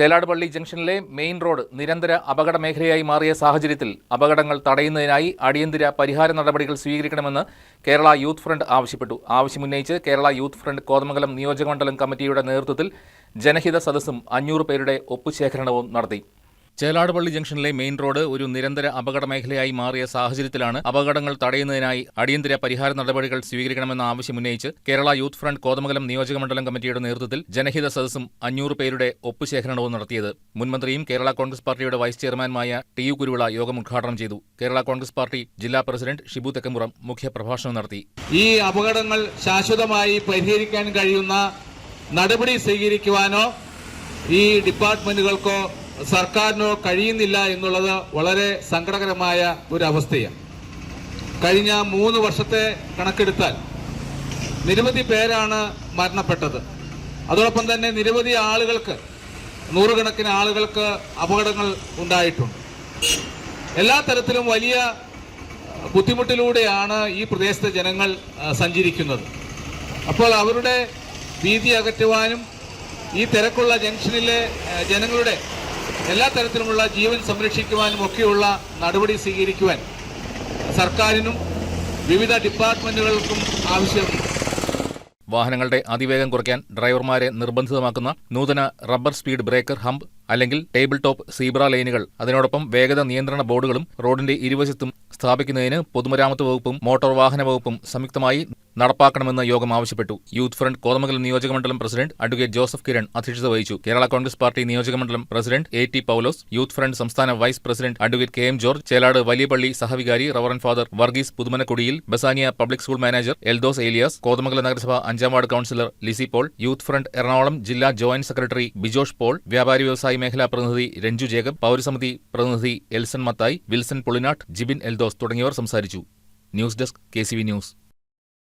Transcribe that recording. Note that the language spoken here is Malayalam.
ചേലാടുപള്ളി ജംഗ്ഷനിലെ മെയിൻ റോഡ് നിരന്തര അപകട മേഖലയായി മാറിയ സാഹചര്യത്തിൽ അപകടങ്ങൾ തടയുന്നതിനായി അടിയന്തര പരിഹാര നടപടികൾ സ്വീകരിക്കണമെന്ന് കേരള യൂത്ത് ഫ്രണ്ട് ആവശ്യപ്പെട്ടു. ആവശ്യമുന്നയിച്ച് കേരള യൂത്ത് ഫ്രണ്ട് കോതമംഗലം നിയോജകമണ്ഡലം കമ്മിറ്റിയുടെ നേതൃത്വത്തിൽ ജനഹിത സദസ്സും അഞ്ഞൂറ് പേരുടെ ഒപ്പുശേഖരണവും നടത്തി. ചേലാടുപള്ളി ജംഗ്ഷനിലെ മെയിൻ റോഡ് ഒരു നിരന്തര അപകട മേഖലയായി മാറിയ സാഹചര്യത്തിലാണ് അപകടങ്ങൾ തടയുന്നതിനായി അടിയന്തര പരിഹാര നടപടികൾ സ്വീകരിക്കണമെന്ന ആവശ്യം ഉന്നയിച്ച് കേരള യൂത്ത് ഫ്രണ്ട് കോതമംഗലം നിയോജകമണ്ഡലം കമ്മിറ്റിയുടെ നേതൃത്വത്തിൽ ജനഹിത സദസ്സും അഞ്ഞൂറ് പേരുടെ ഒപ്പുശേഖരണവും നടത്തിയത് മുൻമന്ത്രിയും കേരള കോൺഗ്രസ് പാർട്ടിയുടെ വൈസ് ചെയർമാനുമായ ടി യു കുരുവിള യോഗം ഉദ്ഘാടനം ചെയ്തു. കേരള കോൺഗ്രസ് പാർട്ടി ജില്ലാ പ്രസിഡന്റ് ഷിബു തെക്കമ്പുറം മുഖ്യപ്രഭാഷണം നടത്തി. ഈ അപകടങ്ങൾ ശാശ്വതമായി പരിഹരിക്കാൻ കഴിയുന്ന നടപടി സ്വീകരിക്കുവാനോ ഈ ഡിപ്പാർട്ട്മെന്റുകൾക്കോ സർക്കാരിനോ കഴിയുന്നില്ല എന്നുള്ളത് വളരെ സങ്കടകരമായ ഒരു അവസ്ഥയാണ് കഴിഞ്ഞ മൂന്ന് വർഷത്തെ കണക്കെടുത്താൽ നിരവധി പേരാണ് മരണപ്പെട്ടത്. അതോടൊപ്പം തന്നെ നിരവധി ആളുകൾക്ക് നൂറുകണക്കിന് ആളുകൾക്ക് അപകടങ്ങൾ ഉണ്ടായിട്ടുണ്ട്. എല്ലാ തരത്തിലും വലിയ ബുദ്ധിമുട്ടിലൂടെയാണ് ഈ പ്രദേശത്തെ ജനങ്ങൾ സഞ്ചരിക്കുന്നത്. അപ്പോൾ അവരുടെ ഭീതി അകറ്റുവാനും ഈ തിരക്കുള്ള ജംഗ്ഷനിലെ ജനങ്ങളുടെ എല്ലാ തരത്തിലുമുള്ള ജീവൻ സംരക്ഷിക്കുവാനും ഒക്കെയുള്ള നടപടി സ്വീകരിക്കുവാൻ സർക്കാരിനും വിവിധ ഡിപ്പാർട്ട്മെന്റുകൾക്കും ആവശ്യമുണ്ട്. വാഹനങ്ങളുടെ അതിവേഗം കുറയ്ക്കാൻ ഡ്രൈവർമാരെ നിർബന്ധിതമാക്കുന്ന നൂതന റബ്ബർ സ്പീഡ് ബ്രേക്കർ ഹംപ് അല്ലെങ്കിൽ ടേബിൾ ടോപ്പ് സീബ്ര ലൈനുകൾ. അതിനോടൊപ്പം വേഗത നിയന്ത്രണ ബോർഡുകളും റോഡിന്റെ ഇരുവശത്തും സ്ഥാപിക്കുന്നതിന് പൊതുമരാമത്ത് വകുപ്പും മോട്ടോർ വാഹന വകുപ്പും സംയുക്തമായി നടപ്പാക്കണമെന്ന് യോഗം ആവശ്യപ്പെട്ടു. യൂത്ത് ഫ്രണ്ട് കോതമംഗലം നിയോജകമണ്ഡലം പ്രസിഡന്റ് അഡ്വക്കേറ്റ് ജോസഫ് കിരൺ അധ്യക്ഷത വഹിച്ചു. കേരള കോൺഗ്രസ് പാർട്ടി നിയോജകമണ്ഡലം president A T Paulose youth front സംസ്ഥാന vice president advocate K M George Chelad Valiyapalli സഹവികാരി reverend father Varghese Puthumanakkudiyil Basania public school manager Eldhose Eliyas Kothamangalam നഗരസഭ അഞ്ചാം ward councillor Lissy Paul youth front Ernakulam ജില്ലാ ജോയിന്റ് സെക്രട്ടറി ബിജോഷ് പോൾ വ്യാപാരി വ്യവസായി മേഖലാ പ്രതിനിധി രഞ്ജു ജേക്കബ് പൌരസമിതി പ്രതിനിധി എൽസൺ മത്തായി വിൽസൺ പൊളിനാട്ട് ജിബിൻ എൽദോസ് തുടങ്ങിയവർ സംസാരിച്ചു. News desk K news.